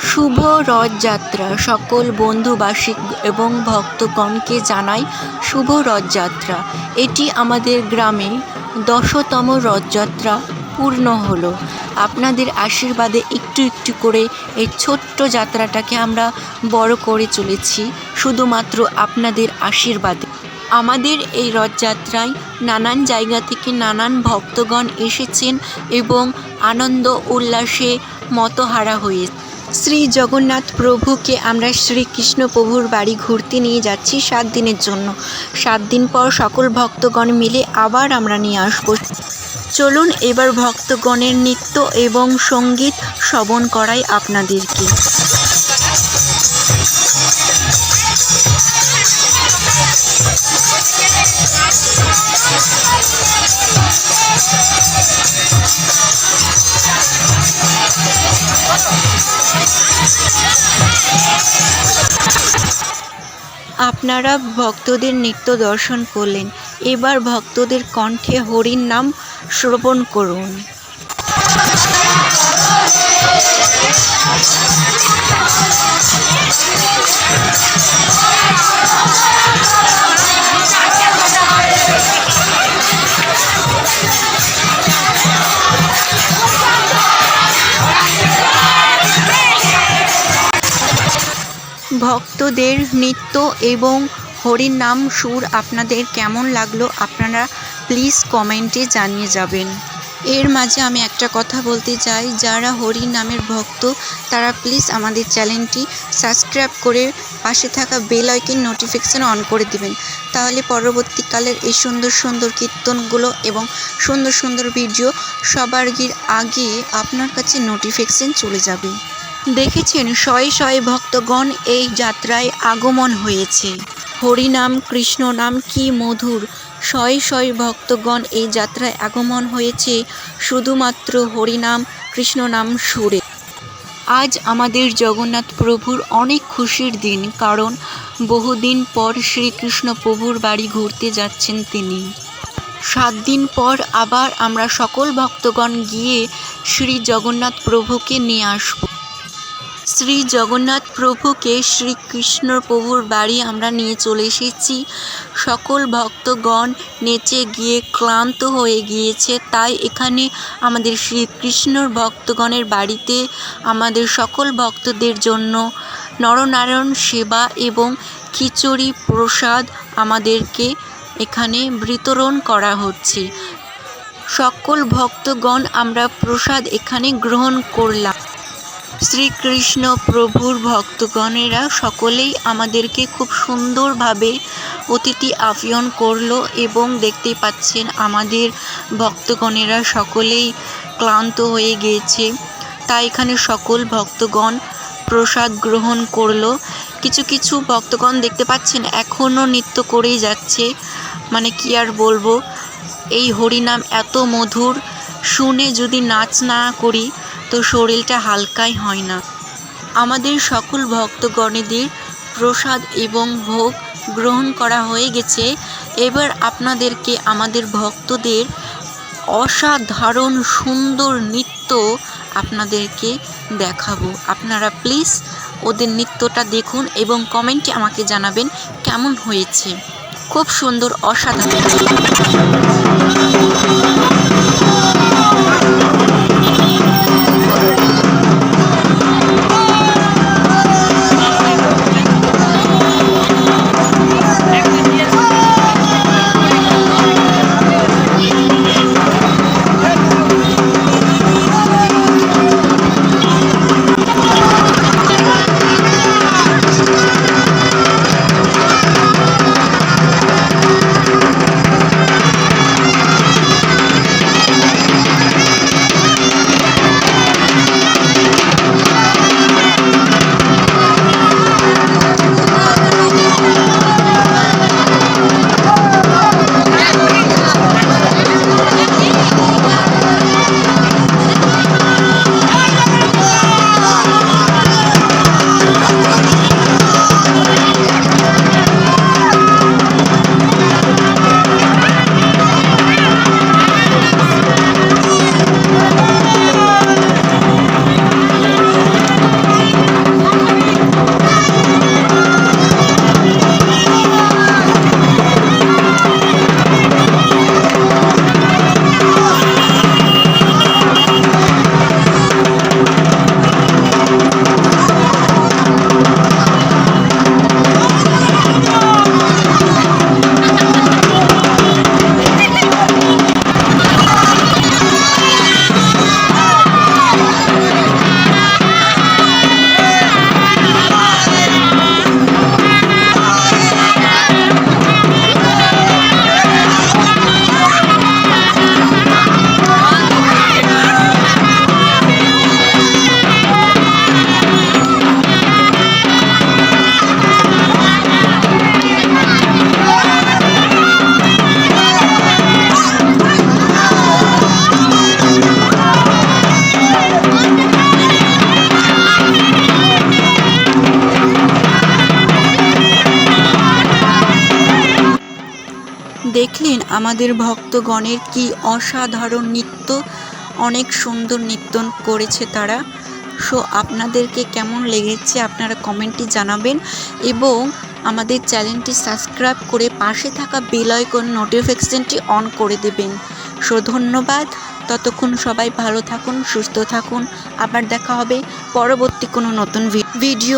শুভ রথযাত্রা। সকল বন্ধুবাসী এবং ভক্তগণকে জানাই শুভ রথযাত্রা। এটি আমাদের গ্রামে দশতম রথযাত্রা পূর্ণ হলো। আপনাদের আশীর্বাদে একটু একটু করে এই ছোট্ট যাত্রাটাকে আমরা বড় করে চলেছি। শুধুমাত্র আপনাদের আশীর্বাদে। আমাদের এই রথযাত্রায় নানান জায়গা থেকে নানান ভক্তগণ এসেছেন এবং আনন্দ উল্লাসে মতহারা হয়ে শ্রী জগন্নাথ প্রভুকে আমরা শ্রীকৃষ্ণ প্রভুর বাড়ি ঘুরতে নিয়ে যাচ্ছি সাত দিনের জন্য। সাত দিন পর সকল ভক্তগণ মিলে আবার আমরা নিয়ে আসব। চলুন এবার ভক্তগণের নৃত্য এবং সংগীত শ্রবণ করাই আপনাদেরকে। আপনারা ভক্তদের নৃত্য দর্শন করলেন। এবার ভক্তদের কণ্ঠে হরির নাম শ্রবণ করুন। ভক্তদের নৃত্য এবং হরির নাম সুর আপনাদের কেমন লাগল আপনারা প্লিজ কমেন্টে জানিয়ে যাবেন। এর মাঝে আমি একটা কথা বলতে চাই, যারা হরির নামের ভক্ত, তারা প্লিজ আমাদের চ্যানেলটি সাবস্ক্রাইব করে পাশে থাকা বেল আইকন নোটিফিকেশান অন করে দিবেন। তাহলে পরবর্তীকালের এই সুন্দর সুন্দর কীর্তনগুলো এবং সুন্দর সুন্দর ভিডিও সবার আগে আপনার কাছে নোটিফিকেশান চলে যাবে। দেখেছেন শয়ে শয়ে ভক্তগণ এই যাত্রায় আগমন হয়েছে। হরিনাম কৃষ্ণ নাম কি মধুর। শয়ে শয়ে ভক্তগণ এই যাত্রায় আগমন হয়েছে, শুধুমাত্র হরিনাম কৃষ্ণ নাম সুরে। আজ আমাদের জগন্নাথ প্রভুর অনেক খুশির দিন, কারণ বহুদিন পর শ্রীকৃষ্ণ প্রভুর বাড়ি ঘুরতে যাচ্ছেন তিনি। সাত দিন পর আবার আমরা সকল ভক্তগণ গিয়ে শ্রী জগন্নাথ প্রভুকে নিয়ে আসব। শ্রী জগন্নাথ প্রভুকে শ্রীকৃষ্ণ প্রভুর বাড়ি আমরা নিয়ে চলে এসেছি। সকল ভক্তগণ নেচে গিয়ে ক্লান্ত হয়ে গিয়েছে, তাই এখানে আমাদের শ্রীকৃষ্ণর ভক্তগণের বাড়িতে আমাদের সকল ভক্তদের জন্য নরনারায়ণ সেবা এবং খিচুড়ি প্রসাদ আমাদেরকে এখানে বিতরণ করা হচ্ছে। সকল ভক্তগণ আমরা প্রসাদ এখানে গ্রহণ করলাম। শ্রীকৃষ্ণ প্রভুর ভক্তগণেরা সকলেই আমাদেরকে খুব সুন্দরভাবে অতিথি আপ্যায়ন করল এবং দেখতে পাচ্ছেন আমাদের ভক্তগণেরা সকলেই ক্লান্ত হয়ে গিয়েছে। তাই এখানে সকল ভক্তগণ প্রসাদ গ্রহণ করল। কিছু কিছু ভক্তগণ দেখতে পাচ্ছেন এখনও নৃত্য করেই যাচ্ছে। মানে কি আর বলব? এই হরিনাম এত মধুর, শুনে যদি নাচ না করি তো শরীরটা হালকাই হয় না। আমাদের সকল ভক্তগণেদের প্রসাদ এবং ভোগ গ্রহণ করা হয়ে গেছে। এবার আপনাদেরকে আমাদের ভক্তদের অসাধারণ সুন্দর নৃত্য আপনাদেরকে দেখাবো। আপনারা প্লিজ ওদের নৃত্যটা দেখুন এবং কমেন্টে আমাকে জানাবেন কেমন হয়েছে। খুব সুন্দর, অসাধারণ। দেখলেন আমাদের ভক্তগণের কি অসাধারণ নৃত্য, অনেক সুন্দর নৃত্য করেছে তারা। সো, আপনাদেরকে কেমন লেগেছে আপনারা কমেন্টে জানাবেন এবং আমাদের চ্যানেলটি সাবস্ক্রাইব করে পাশে থাকা বেল আইকন নোটিফিকেশনটি অন করে দেবেন। সো, ধন্যবাদ। ততক্ষণ সবাই ভালো থাকুন, সুস্থ থাকুন। আবার দেখা হবে পরবর্তী কোনো নতুন ভিডিও